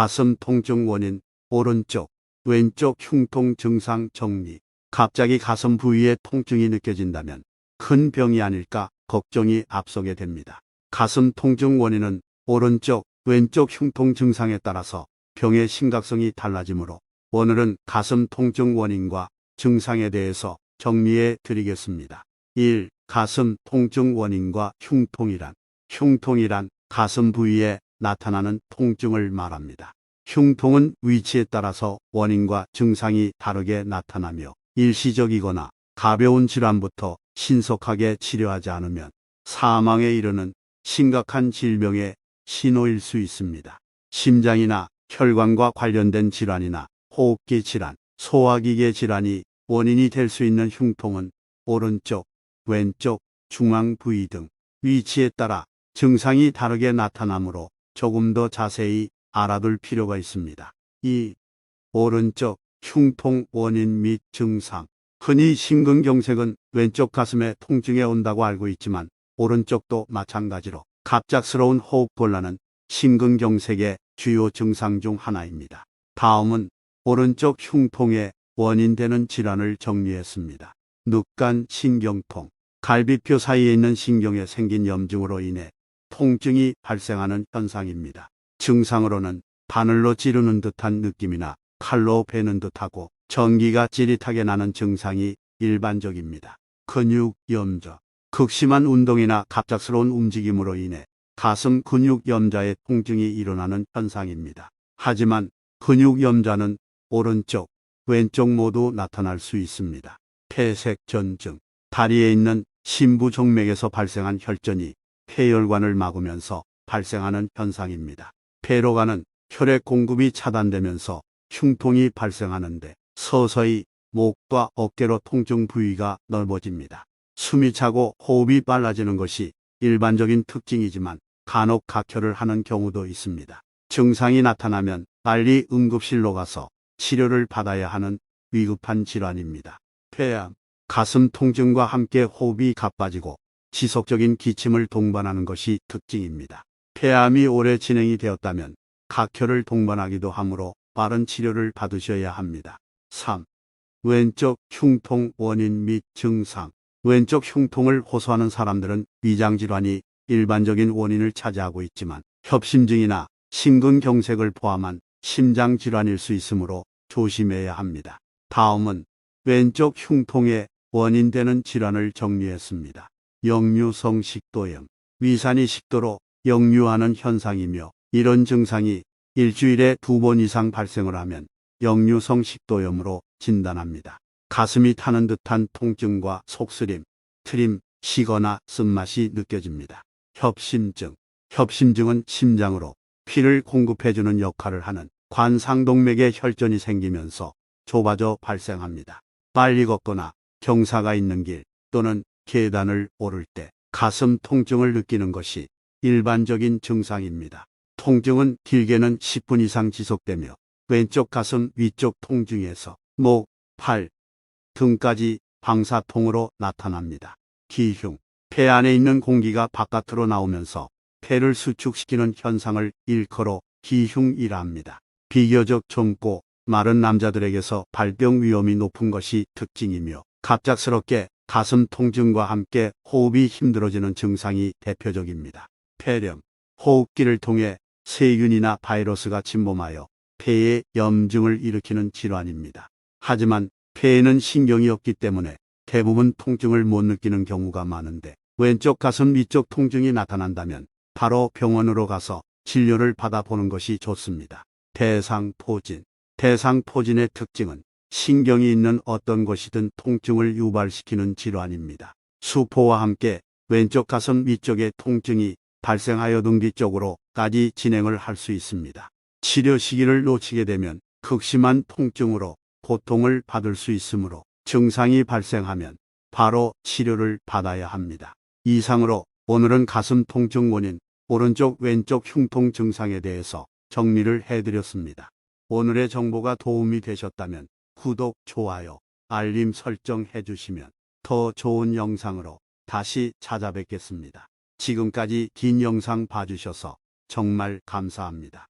가슴 통증 원인, 오른쪽, 왼쪽 흉통 증상 정리. 갑자기 가슴 부위에 통증이 느껴진다면 큰 병이 아닐까 걱정이 앞서게 됩니다. 가슴 통증 원인은 오른쪽, 왼쪽 흉통 증상에 따라서 병의 심각성이 달라지므로 오늘은 가슴 통증 원인과 증상에 대해서 정리해 드리겠습니다. 1. 가슴 통증 원인과 흉통이란 흉통이란 가슴 부위에 나타나는 통증을 말합니다. 흉통은 위치에 따라서 원인과 증상이 다르게 나타나며 일시적이거나 가벼운 질환부터 신속하게 치료하지 않으면 사망에 이르는 심각한 질병의 신호일 수 있습니다. 심장이나 혈관과 관련된 질환이나 호흡기 질환, 소화기계 질환이 원인이 될 수 있는 흉통은 오른쪽, 왼쪽, 중앙 부위 등 위치에 따라 증상이 다르게 나타나므로 조금 더 자세히 알아둘 필요가 있습니다. 2. 오른쪽 흉통 원인 및 증상 흔히 심근경색은 왼쪽 가슴에 통증에 온다고 알고 있지만 오른쪽도 마찬가지로 갑작스러운 호흡곤란은 심근경색의 주요 증상 중 하나입니다. 다음은 오른쪽 흉통의 원인되는 질환을 정리했습니다. 늑간 신경통 갈비뼈 사이에 있는 신경에 생긴 염증으로 인해 통증이 발생하는 현상입니다. 증상으로는 바늘로 찌르는 듯한 느낌이나 칼로 베는 듯하고 전기가 찌릿하게 나는 증상이 일반적입니다. 근육 염좌 극심한 운동이나 갑작스러운 움직임으로 인해 가슴 근육 염좌에 통증이 일어나는 현상입니다. 하지만 근육 염좌는 오른쪽, 왼쪽 모두 나타날 수 있습니다. 폐색 전증 다리에 있는 심부 정맥에서 발생한 혈전이 폐혈관을 막으면서 발생하는 현상입니다. 폐로 가는 혈액 공급이 차단되면서 흉통이 발생하는데 서서히 목과 어깨로 통증 부위가 넓어집니다. 숨이 차고 호흡이 빨라지는 것이 일반적인 특징이지만 간혹 각혈을 하는 경우도 있습니다. 증상이 나타나면 빨리 응급실로 가서 치료를 받아야 하는 위급한 질환입니다. 폐암, 가슴 통증과 함께 호흡이 가빠지고 지속적인 기침을 동반하는 것이 특징입니다. 폐암이 오래 진행이 되었다면 각혈을 동반하기도 하므로 빠른 치료를 받으셔야 합니다. 3. 왼쪽 흉통 원인 및 증상 왼쪽 흉통을 호소하는 사람들은 위장질환이 일반적인 원인을 차지하고 있지만 협심증이나 심근경색을 포함한 심장질환일 수 있으므로 조심해야 합니다. 다음은 왼쪽 흉통의 원인되는 질환을 정리했습니다. 역류성 식도염 위산이 식도로 역류하는 현상이며 이런 증상이 일주일에 두 번 이상 발생을 하면 역류성 식도염으로 진단합니다. 가슴이 타는 듯한 통증과 속쓰림, 트림, 쉬거나 쓴맛이 느껴집니다. 협심증. 협심증은 심장으로 피를 공급해주는 역할을 하는 관상동맥에 혈전이 생기면서 좁아져 발생합니다. 빨리 걷거나 경사가 있는 길 또는 계단을 오를 때 가슴 통증을 느끼는 것이 일반적인 증상입니다. 통증은 길게는 10분 이상 지속되며 왼쪽 가슴 위쪽 통증에서 목, 팔, 등까지 방사통으로 나타납니다. 기흉, 폐 안에 있는 공기가 바깥으로 나오면서 폐를 수축시키는 현상을 일컬어 기흉이라 합니다. 비교적 젊고 마른 남자들에게서 발병 위험이 높은 것이 특징이며 갑작스럽게 가슴 통증과 함께 호흡이 힘들어지는 증상이 대표적입니다. 폐렴, 호흡기를 통해 세균이나 바이러스가 침범하여 폐에 염증을 일으키는 질환입니다. 하지만 폐에는 신경이 없기 때문에 대부분 통증을 못 느끼는 경우가 많은데 왼쪽 가슴 위쪽 통증이 나타난다면 바로 병원으로 가서 진료를 받아보는 것이 좋습니다. 대상포진. 대상포진의 특징은 신경이 있는 어떤 것이든 통증을 유발시키는 질환입니다. 수포와 함께 왼쪽 가슴 위쪽에 통증이 발생하여 등 뒤쪽으로까지 진행을 할 수 있습니다. 치료 시기를 놓치게 되면 극심한 통증으로 고통을 받을 수 있으므로 증상이 발생하면 바로 치료를 받아야 합니다. 이상으로 오늘은 가슴 통증 원인, 오른쪽 왼쪽 흉통 증상에 대해서 정리를 해드렸습니다. 오늘의 정보가 도움이 되셨다면 구독, 좋아요, 알림 설정 해주시면 더 좋은 영상으로 다시 찾아뵙겠습니다. 지금까지 긴 영상 봐주셔서 정말 감사합니다.